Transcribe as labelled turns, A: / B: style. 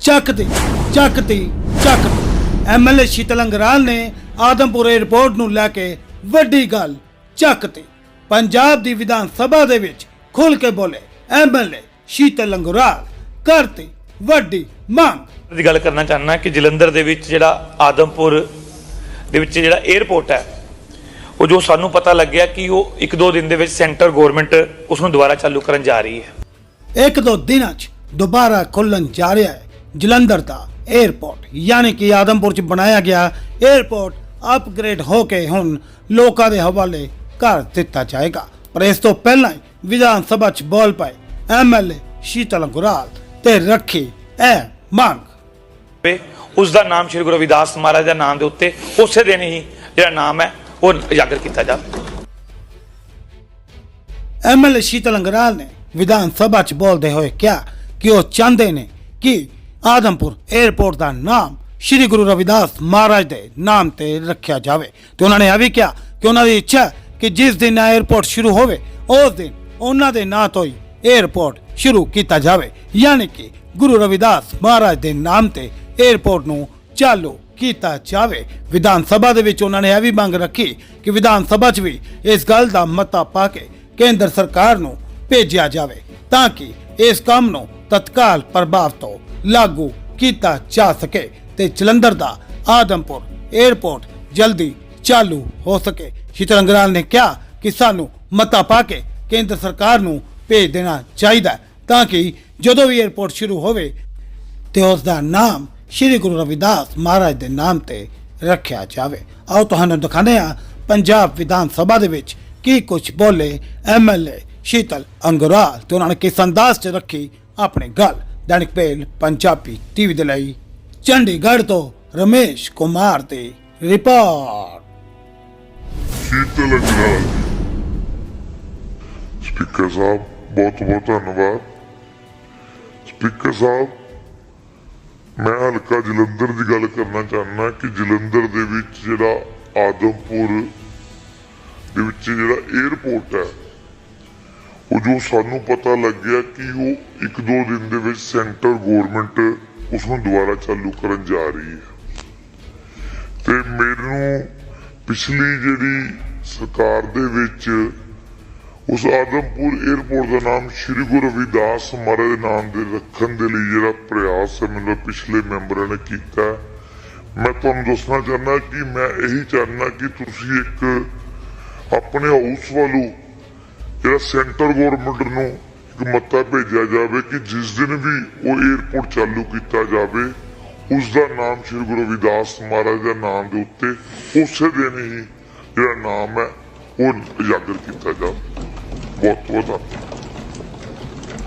A: ਚੱਕਦੀ ਚੱਕਦੀ ਚੱਕਦੀ। ਐਮਐਲਏ ਸ਼ੀਤਲ ਅੰਗਰਾਲ ਨੇ ਆਦਮਪੁਰ 에ਅਰਪੋਰਟ ਨੂੰ ਲੈ ਕੇ ਵੱਡੀ ਗੱਲ ਚੱਕਤੀ ਪੰਜਾਬ ਦੀ ਵਿਧਾਨ ਸਭਾ ਦੇ ਵਿੱਚ ਖੁੱਲ ਕੇ ਬੋਲੇ ਐਮਐਲਏ ਸ਼ੀਤਲ ਅੰਗਰਾਲ ਕਰਤੀ ਵੱਡੀ ਮੰਗ।
B: ਦੀ ਗੱਲ ਕਰਨਾ ਚਾਹੁੰਦਾ ਕਿ ਜਲੰਧਰ ਦੇ ਵਿੱਚ ਜਿਹੜਾ ਆਦਮਪੁਰ ਦੇ ਵਿੱਚ ਜਿਹੜਾ 에ਅਰਪੋਰਟ ਹੈ ਉਹ ਜੋ ਸਾਨੂੰ ਪਤਾ ਲੱਗਿਆ ਕਿ ਉਹ ਇੱਕ ਦੋ ਦਿਨ ਦੇ ਵਿੱਚ ਸੈਂਟਰ ਗਵਰਨਮੈਂਟ ਉਸ ਨੂੰ ਦੁਬਾਰਾ ਚਾਲੂ ਕਰਨ ਜਾ ਰਹੀ ਹੈ।
A: ਇੱਕ ਦੋ ਦਿਨਾਂ 'ਚ ਦੁਬਾਰਾ ਖੁੱਲਣ ਜਾ ਰਿਹਾ ਹੈ। ਜਲੰਧਰ ਦਾ 에ਅਰਪੋਰਟ ਯਾਨੀ ਕਿ ਆਦਮਪੁਰ 'ਚ ਬਣਾਇਆ ਗਿਆ 에ਅਰਪੋਰਟ ਅਪਗ੍ਰੇਡ ਹੋ ਕੇ ਹੁਣ ਲੋਕਾਂ ਦੇ ਹਵਾਲੇ ਕਰ ਦਿੱਤਾ ਜਾਏਗਾ। ਪਰ ਇਸ ਤੋਂ ਪਹਿਲਾਂ ਵਿਧਾਨ ਸਭਾ 'ਚ ਬੋਲ ਪਏ ਐਮਐਲਏ ਸ਼ੀਤਲ ਗੁਰਾਲ ਤੇ ਰੱਖੀ ਇਹ ਮੰਗ।
B: ਉਸ ਦਾ ਨਾਮ ਸ਼੍ਰੀ ਗੁਰੂ ਰਵਿਦਾਸ ਮਹਾਰਾਜ ਦਾ ਨਾਮ ਦੇ ਉੱਤੇ ਉਸੇ ਦਿਨ ਹੀ ਜਿਹੜਾ ਨਾਮ ਹੈ ਉਹ ਉਜਾਗਰ ਕੀਤਾ ਜਾਵੇ
A: ਐਮਐਲਏ ਸ਼ੀਤਲ ਅੰਗਰਾਲ ਨੇ ਵਿਧਾਨ ਸਭਾ 'ਚ ਬੋਲਦੇ ਹੋਏ ਕਿਹਾ ਕਿ ਉਹ ਚਾਹੁੰਦੇ ਨੇ ਕਿ ਆਦਮਪੁਰ 에ਅਰਪੋਰਟ ਦਾ ਨਾਮ ਸ਼੍ਰੀ ਗੁਰੂ ਰਵਿਦਾਸ ਮਹਾਰਾਜ ਦੇ ਨਾਮ ਤੇ ਰੱਖਿਆ ਜਾਵੇ। ਤੇ ਉਹਨਾਂ ਨੇ ਆ ਵੀ ਕਿਹਾ ਕਿ ਉਹਨਾਂ ਦੀ ਇੱਛਾ ਕਿ ਜਿਸ ਦਿਨ 에ਅਰਪੋਰਟ ਸ਼ੁਰੂ ਹੋਵੇ, ਉਸ ਦਿਨ ਉਹਨਾਂ ਦੇ ਨਾਂ ਤੋਂ ਹੀ 에ਅਰਪੋਰਟ ਸ਼ੁਰੂ ਕੀਤਾ ਜਾਵੇ। ਯਾਨੀ ਕਿ ਗੁਰੂ ਰਵਿਦਾਸ ਮਹਾਰਾਜ ਦੇ ਨਾਮ ਤੇ 에ਅਰਪੋਰਟ ਨੂੰ ਚਾਲੂ ਕੀਤਾ ਜਾਵੇ। ਵਿਧਾਨ ਸਭਾ ਦੇ ਵਿੱਚ ਉਹਨਾਂ ਨੇ ਇਹ ਵੀ ਮੰਗ ਰੱਖੀ ਕਿ ਵਿਧਾਨ ਸਭਾ 'ਚ ਵੀ ਇਸ ਗੱਲ ਦਾ ਮਤਾ ਪਾ ਕੇ ਕੇਂਦਰ ਸਰਕਾਰ ਨੂੰ ਭੇਜਿਆ ਜਾਵੇ, ਤਾਂ ਕਿ ਇਸ ਕੰਮ ਨੂੰ ਤਤਕਾਲ ਪ੍ਰਭਾਵ ਤੋਂ ਲਾਗੂ ਕੀਤਾ ਜਾ ਸਕੇ ਤੇ ਜਲੰਧਰ ਦਾ ਆਦਮਪੁਰ 에ਅਰਪੋਰਟ ਜਲਦੀ ਚਾਲੂ ਹੋ ਸਕੇ। ਸ਼ੀਤਲ ਅੰਗਰਾਲ ਨੇ ਕਿਹਾ ਕਿ ਸਾਨੂੰ ਮਤਾ ਪਾ ਕੇ ਕੇਂਦਰ ਸਰਕਾਰ ਨੂੰ ਭੇਜ ਦੇਣਾ ਚਾਹੀਦਾ ਤਾਂ ਕਿ ਜਦੋਂ ਵੀ 에ਅਰਪੋਰਟ ਸ਼ੁਰੂ ਹੋਵੇ ਤੇ ਉਸ ਦਾ ਨਾਮ ਸ਼੍ਰੀ ਗੁਰੂ ਰਵਿਦਾਸ ਮਹਾਰਾਜ ਦੇ ਨਾਮ ਤੇ ਰੱਖਿਆ ਜਾਵੇ। ਆਓ ਤੁਹਾਨੂੰ ਦਿਖਾਉਂਦੇ ਹਾਂ ਪੰਜਾਬ ਵਿਧਾਨ ਸਭਾ ਦੇ ਵਿੱਚ ਕੀ ਕੁਝ ਬੋਲੇ ਐਮਐਲਏ ਸ਼ੀਤਲ ਅੰਗਰਾਲ ਤੇ ਉਹਨਾਂ ਨੇ ਕਿਸ ਅੰਦਾਜ਼ 'ਚ ਰੱਖੀ ਆਪਣੀ ਗੱਲ। ਦੈਨਿਕ ਪੇਲ ਪੰਜਾਬੀ ਟੀਵੀ ਦੇ ਲਈ ਚੰਡੀਗੜ੍ਹ ਤੋਂ ਰਮੇਸ਼ ਕੁਮਾਰ ਦੀ ਰਿਪੋਰਟ।
C: ਸ਼ੀਤਲ ਅਗਰਾਲ ਸਾਹਿਬ, ਬਹੁਤ ਬਹੁਤ ਧੰਨਵਾਦ। ਸਪੀਕਰ ਸਾਹਿਬ, ਮੈਂ ਹਲਕਾ ਜਲੰਧਰ ਦੀ ਗੱਲ ਕਰਨਾ ਚਾਹੁੰਦਾ ਕਿ ਜਲੰਧਰ ਦੇ ਵਿੱਚ ਜਿਹੜਾ ਆਦਮਪੁਰ ਦੇ ਵਿੱਚ ਜਿਹੜਾ 에ਅਰਪੋਰਟ ਹੈ ਉਹ ਜੋ ਸਾਨੂੰ ਪਤਾ ਲੱਗਿਆ ਕਿ ਉਹ ਇੱਕ ਦੋ ਦਿਨ ਦੇ ਵਿੱਚ ਸੈਂਟਰ ਗਵਰਨਮੈਂਟ ਉਸ ਨੂੰ ਦੁਬਾਰਾ ਚਾਲੂ ਕਰਨ ਜਾ ਰਹੀ ਹੈ। ਤੇ ਮੈਨੂੰ ਪਿਛਲੀ ਜਿਹੜੀ ਸਰਕਾਰ ਦੇ ਵਿੱਚ ਉਸ ਆਦਮਪੁਰ 에ਅਰਪੋਰਟ ਦਾ ਨਾਮ ਸ਼੍ਰੀ ਗੁਰੂ ਰਵਿਦਾਸ ਮਹਾਰਾਜ ਦੇ ਨਾਮ ਦੇ ਰੱਖਣ ਦੇ ਲਈ ਜਿਹੜਾ ਪ੍ਰਯਾਸ ਹੈ, ਮੈਨੂੰ ਪਿਛਲੇ ਮੈਂਬਰਾਂ ਨੇ ਕੀਤਾ ਮੈਂ ਤੁਹਾਨੂੰ ਦੱਸਣਾ ਚਾਹੁੰਦਾ ਕਿ ਮੈਂ ਇਹੀ ਚਾਹੁੰਦਾ ਕਿ ਤੁਸੀਂ ਇੱਕ ਆਪਣੇ ਹਾਊਸ ਵੱਲੋਂ ਸੈਂਟਰ ਗਵਰਨਮੈਂਟ ਨੂੰ ਇੱਕ ਮਤਾ ਭੇਜਿਆ ਜਾਵੇ ਕਿ ਜਿਸ ਦਿਨ ਵੀ ਉਹ 에ਅਰਪੋਰਟ ਚਾਲੂ ਕੀਤਾ ਜਾਵੇ ਉਸ ਦਾ ਨਾਮ ਸ਼੍ਰੀ ਗੁਰੂ ਰਵਿਦਾਸ ਮਹਾਰਾਜ ਦੇ ਨਾਮ ਦੇ ਉੱਤੇ ਉਸੇ ਦਿਨ ਹੀ ਜਿਹੜਾ ਨਾਮ ਹੈ, ਉਹ ਉਜਾਗਰ ਕੀਤਾ ਜਾਵੇ। ਬਹੁਤ ਬਹੁਤ ਧੰਨਵਾਦ।